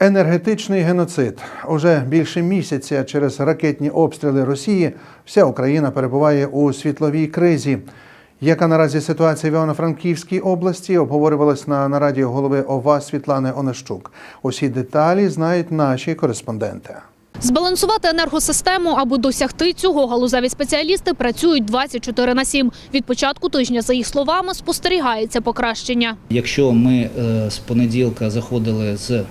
Енергетичний геноцид уже більше місяця через ракетні обстріли Росії вся Україна перебуває у світловій кризі. Яка наразі ситуація в Івано-Франківській області обговорювалась на нараді голови ОВА Світлани Онищук. Усі деталі знають наші кореспонденти. Збалансувати енергосистему, аби досягти цього, галузеві спеціалісти працюють 24 на 7. Від початку тижня, за їх словами, спостерігається покращення. Якщо ми е, з понеділка заходили з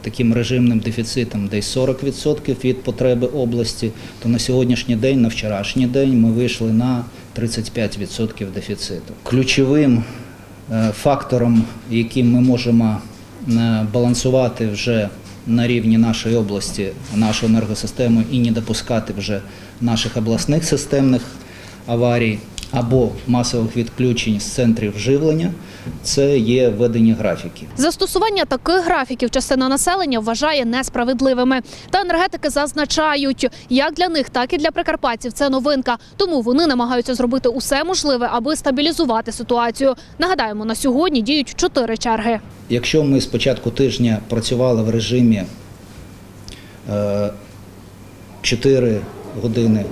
таким режимним дефіцитом десь 40% від потреби області, то на сьогоднішній день, на вчорашній день, ми вийшли на 35% дефіциту. Ключовим е, фактором, яким ми можемо е, балансувати вже на рівні нашої області нашу енергосистему і не допускати вже наших обласних системних аварій або масових відключень з центрів живлення, це є введені графіки. Застосування таких графіків частина населення вважає несправедливими. Та енергетики зазначають, як для них, так і для прикарпатців це новинка. Тому вони намагаються зробити усе можливе, аби стабілізувати ситуацію. Нагадаємо, на сьогодні діють чотири черги. Якщо ми з початку тижня працювали в режимі е, 4 години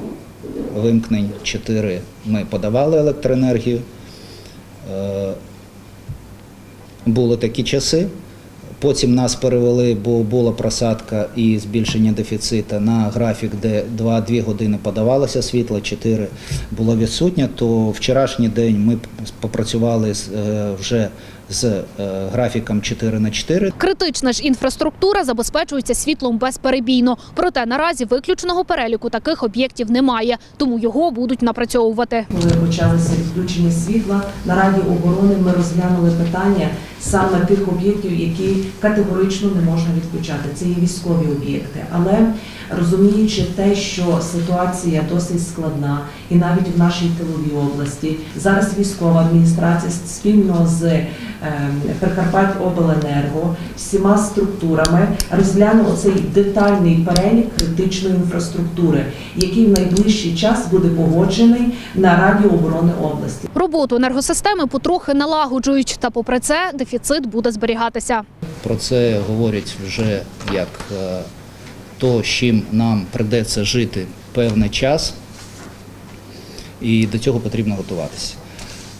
вимкнень, 4 ми подавали електроенергію, е, були такі часи. Потім нас перевели, бо була просадка і збільшення дефіциту на графік, де 2-2 години подавалося світло, 4 було відсутнє. То вчорашній день ми попрацювали е, вже з е, графіком 4 на 4. Критична ж інфраструктура забезпечується світлом безперебійно. Проте наразі виключеного переліку таких об'єктів немає, тому його будуть напрацьовувати. Коли почалися відключення світла, на Раді оборони ми розглянули питання саме тих об'єктів, які категорично не можна відключати. Це є військові об'єкти. Але розуміючи те, що ситуація досить складна, і навіть в нашій тиловій області зараз військова адміністрація спільно з ем, Прикарпаття-Обленерго всіма структурами розглянула цей детальний перелік критичної інфраструктури, який в найближчий час буде погоджений на Раді оборони області. Роботу енергосистеми потрохи налагоджують, та попри це дефіцит буде зберігатися. Про це говорять вже як е, то, з чим нам придеться жити певний час, і до цього потрібно готуватися.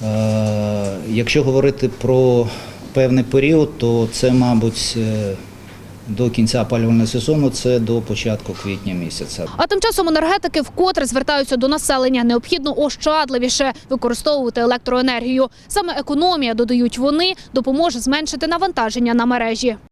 Е, Якщо говорити про певний період, то це, мабуть, е, до кінця опалювального сезону, це до початку квітня місяця. А тим часом енергетики вкотре звертаються до населення. Необхідно ощадливіше використовувати електроенергію. Саме економія, додають вони, допоможе зменшити навантаження на мережі.